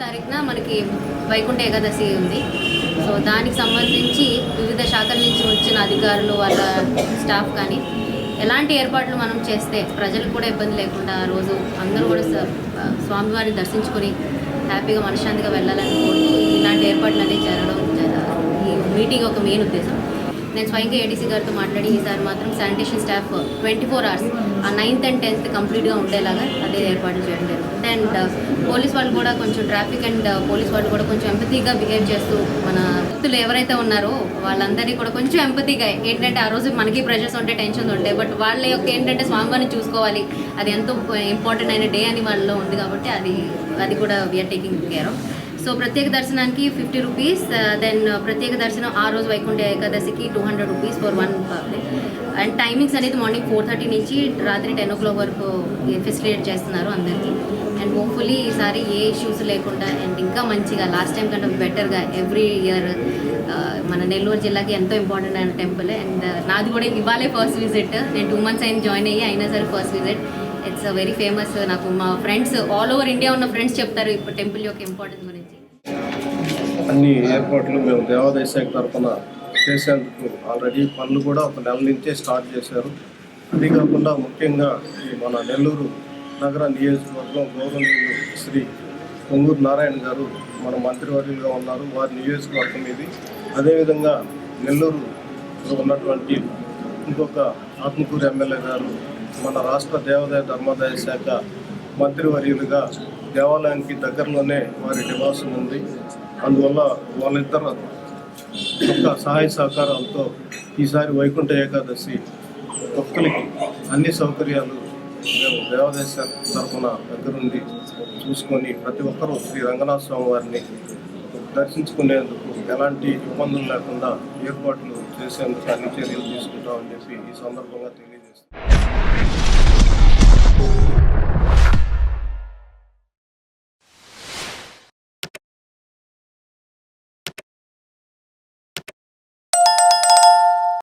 తారీఖున మనకి వైకుంఠ ఏకాదశి ఉంది. సో దానికి సంబంధించి వివిధ శాఖల నుంచి వచ్చిన అధికారులు వాళ్ళ స్టాఫ్ కానీ ఎలాంటి ఏర్పాట్లు మనం చేస్తే ప్రజలకు కూడా ఇబ్బంది లేకుండా ఆ రోజు అందరూ కూడా స్వామివారిని దర్శించుకొని హ్యాపీగా మనశ్శాంతిగా వెళ్ళాలని కోరుతూ ఇలాంటి ఏర్పాట్లు అనేవి జరగడం ఈ మీటింగ్ ఒక మెయిన్ ఉద్దేశం. నేను స్వయంగా ఏడీసీ గారితో మాట్లాడి ఈసారి మాత్రం sanitation staff twenty four hours ఆ నైన్త్ అండ్ టెన్త్ కంప్లీట్గా ఉండేలాగా అదే ఏర్పాటు చేయడం అండ్ uh, పోలీస్ వాళ్ళు కూడా కొంచెం ట్రాఫిక్ అండ్ uh, పోలీస్ వాళ్ళు కూడా కొంచెం ఎంపతిగా బిహేవ్ చేస్తూ మన వ్యక్తులు ఎవరైతే ఉన్నారో వాళ్ళందరినీ కూడా కొంచెం ఎంపతిగా ఏంటంటే ఆ రోజు మనకి ప్రెషర్స్ ఉంటాయి టెన్షన్స్ ఉంటాయి బట్ వాళ్ళ యొక్క ఏంటంటే స్వామివారిని చూసుకోవాలి. అది ఎంతో uh, ఇంపార్టెంట్ అయిన డే అని వాళ్ళలో ఉంది కాబట్టి అది అది కూడా we are taking care of so ప్రత్యేక దర్శనానికి fifty rupees uh, then uh, ప్రత్యేక దర్శనం ఆ రోజు వైకుంఠ ఏకాదశికి two hundred rupees for one and timings అనేది మార్నింగ్ ఫోర్ థర్టీ నుంచి రాత్రి టెన్ ఓ క్లాక్ వరకు ఫెసిలిటేట్ చేస్తున్నారు అందరికీ. అండ్ హోప్ఫుల్లీ ఈసారి ఏ ఇష్యూస్ లేకుండా అండ్ ఇంకా మంచిగా లాస్ట్ టైం కంటే బెటర్గా ఎవ్రీ ఇయర్ uh, మన నెల్లూరు జిల్లాకి ఎంతో ఇంపార్టెంట్ అయిన టెంపుల్. అండ్ నాది కూడా ఇవాళే ఫస్ట్ విజిట్. నేను టూ మంత్స్ అయిన జాయిన్ అయ్యి అయినా సరే first visit. It's very famous నాకు మా ఫ్రెండ్స్ ఆల్ ఓవర్ ఇండియా ఉన్న ఫ్రెండ్స్ చెప్తారు ఇప్పుడు టెంపుల్ యొక్క ఇంపార్టెన్స్ గురించి. అన్ని ఏర్పాట్లు మేము దేవాదాయ శాఖ తరఫున చేసేందుకు ఆల్రెడీ పనులు కూడా ఒక నెల నుంచే స్టార్ట్ చేశారు. అది కాకుండా ముఖ్యంగా ఈ మన నెల్లూరు నగర నియోజకవర్గం గౌరవనీయులు శ్రీ పొంగూరు నారాయణ గారు మన మంత్రివర్యులుగా ఉన్నారు. వారి నియోజకవర్గం ఇది. అదేవిధంగా నెల్లూరులో ఉన్నటువంటి ఇంకొక ఆత్మకూరు ఎమ్మెల్యే గారు మన రాష్ట్ర దేవాదాయ ధర్మాదాయ శాఖ మంత్రివర్యులుగా దేవాలయానికి దగ్గరలోనే వారి నివాసం ఉంది. అందువల్ల వాళ్ళిద్దరు యొక్క సహాయ సహకారాలతో ఈసారి వైకుంఠ ఏకాదశి భక్తులకి అన్ని సౌకర్యాలు మేము దేవాదాయ తరఫున దగ్గరుండి చూసుకొని ప్రతి ఒక్కరూ శ్రీ రంగనాథ స్వామి వారిని దర్శించుకునేందుకు ఎలాంటి ఇబ్బందులు లేకుండా ఏర్పాట్లు చేసేందుకు అన్ని చర్యలు తీసుకుంటామని చెప్పి ఈ సందర్భంగా తెలియజేస్తాం